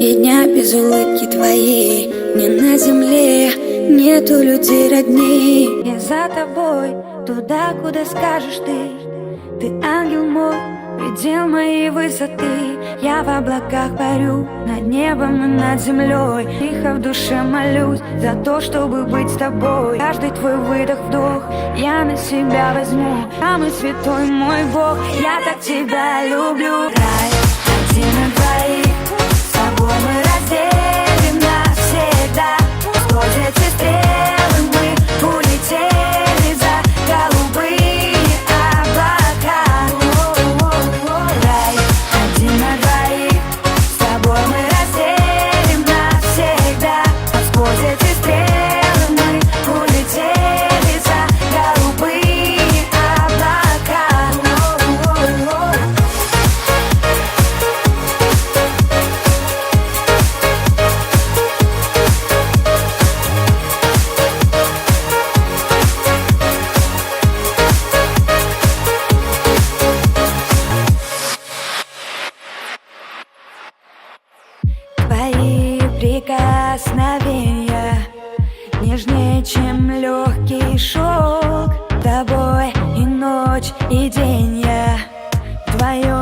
И дня без улыбки твоей Не на земле Нету людей родней. Я за тобой, туда, куда скажешь ты. Ты ангел мой, предел моей высоты. Я в облаках парю, над небом и над землей. Тихо в душе молюсь за то, чтобы быть с тобой. Каждый твой выдох-вдох я на себя возьму. Самый святой мой Бог, я так тебя люблю Твои прикосновения Нежнее, чем легкий шелк Тобой и ночь, и день я Твое